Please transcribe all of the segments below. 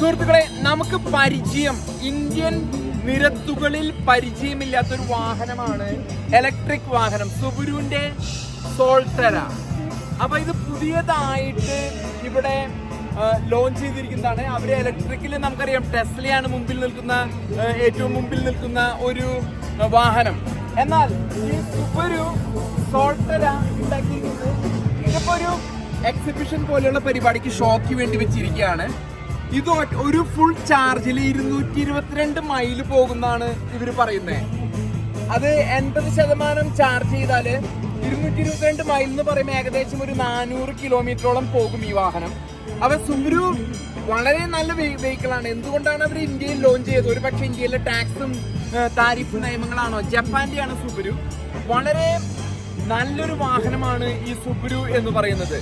സുഹൃത്തുക്കളെ നമുക്ക് പരിചയം ഇന്ത്യൻ നിരത്തുകളിൽ പരിചയമില്ലാത്ത ഒരു വാഹനമാണ് ഇലക്ട്രിക് വാഹനം സുബുരുവിന്റെ സോൾട്ടര. അപ്പൊ ഇത് പുതിയതായിട്ട് ഇവിടെ ലോഞ്ച് ചെയ്തിരിക്കുന്നതാണ്. അവരെ ഇലക്ട്രിക്കിൽ നമുക്കറിയാം ടെസ്ലയാണ് മുമ്പിൽ നിൽക്കുന്ന ഏറ്റവും മുമ്പിൽ നിൽക്കുന്ന ഒരു വാഹനം. എന്നാൽ ഈ സുബുരു സോൾട്ടര ഉണ്ടാക്കിയിരിക്കുന്നത് ഇതിപ്പോ ഒരു എക്സിബിഷൻ പോലെയുള്ള പരിപാടിക്ക് ഷോക്ക് വേണ്ടി വെച്ചിരിക്കുകയാണ്. ഇത് ഒരു ഫുൾ ചാർജിൽ ഇരുന്നൂറ്റി ഇരുപത്തിരണ്ട് മൈൽ പോകുന്നാണ് ഇവർ പറയുന്നത് അത് എൺപത് ശതമാനം ചാർജ് ചെയ്താൽ ഇരുന്നൂറ്റി ഇരുപത്തിരണ്ട് മൈൽ എന്ന് പറയുമ്പോൾ ഏകദേശം ഒരു നാനൂറ് കിലോമീറ്ററോളം പോകും ഈ വാഹനം. അവ സുബ്രു വളരെ നല്ല വെഹിക്കിൾ ആണ്. എന്തുകൊണ്ടാണ് അവർ ഇന്ത്യയിൽ ലോഞ്ച് ചെയ്തത്? ഒരു പക്ഷേ ഇന്ത്യയിലെ ടാക്സും താരിഫ് നിയമങ്ങളാണോ? ജപ്പാന്റെയാണ് സുബ്രു വളരെ നല്ലൊരു വാഹനമാണ് ഈ സുബ്രു എന്ന് പറയുന്നത്.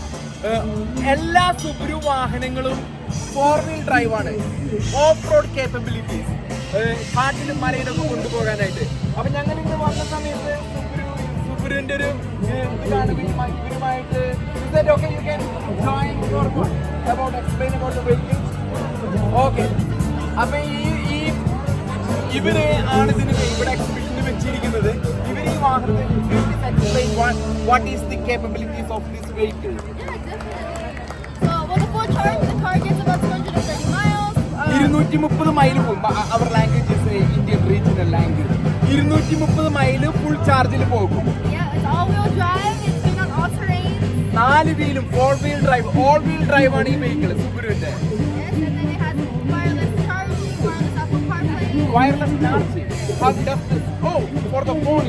എല്ലാ സുബ്രു വാഹനങ്ങളും ഫോർ വീൽ ഡ്രൈവ് ആണ്. ഓഫ് റോഡ് കേപ്പബിലിറ്റീസ് കാട്ടിലും മലയിലൊക്കെ കൊണ്ടുപോകാനായിട്ട്. അപ്പൊ ഞങ്ങൾ ഇന്ന് വന്ന സമയത്ത് സുബ്രു ഒരു ഇവരുമായിട്ട് അപ്പൊ ഈ ഈ ഇവർ ആണ് ഇതിന് ഇവിടെ എക്സിബിഷന് വെച്ചിരിക്കുന്നത്. ഇവർ ഈ വാഹനത്തെ explain what is the capabilities of this vehicle So, well, the full charge, the car gets about 230 miles. ഇരുന്നൂറ്റി മുപ്പത് മൈൽ പോകും അവർ ലാംഗ്വേജ് ഇന്ത്യൻ റീജിയണൽ ലാംഗ്വേജ് ഇരുന്നൂറ്റി മുപ്പത് മൈൽ ഫുൾ ചാർജിൽ പോകും yeah, it's all-wheel drive. It's been on all terrain. നാല് വീലും four wheel drive all wheel drive ആണ് ഈ വെഹിക്കിൾ സുബുരുവിന്റെ Yes, and then it has wireless charging, wireless Apple CarPlay. Wireless charging oh for the phone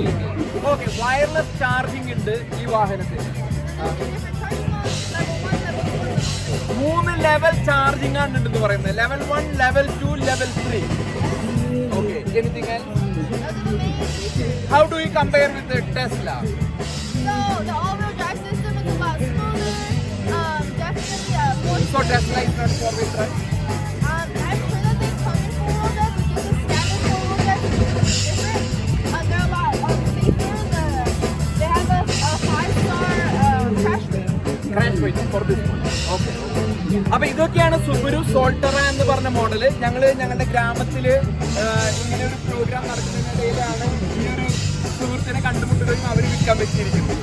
okay wireless charging ഉണ്ട് ഈ വാഹനത്തിൽ Two different charging modes, level one, level two, level three. മൂന്ന് level charging ആണ് ഉണ്ടെന്ന് പറയുന്നത് level one level two level three okay anything. How do you compare with Tesla So, drive is a lot smoother. അപ്പൊ ഇതൊക്കെയാണ് സുബുരു സോൾട്ടറ എന്ന് പറഞ്ഞ model ഞങ്ങൾ ഞങ്ങളുടെ ഗ്രാമത്തിൽ ഇങ്ങനെ ഒരു പ്രോഗ്രാം നടക്കുന്നതിനിടയിലാണ് ഈ ഒരു സുഹൃത്തിനെ കണ്ടുമുട്ടുകയും അവർ വിൽക്കാൻ പറ്റിയിരിക്കുന്നത്.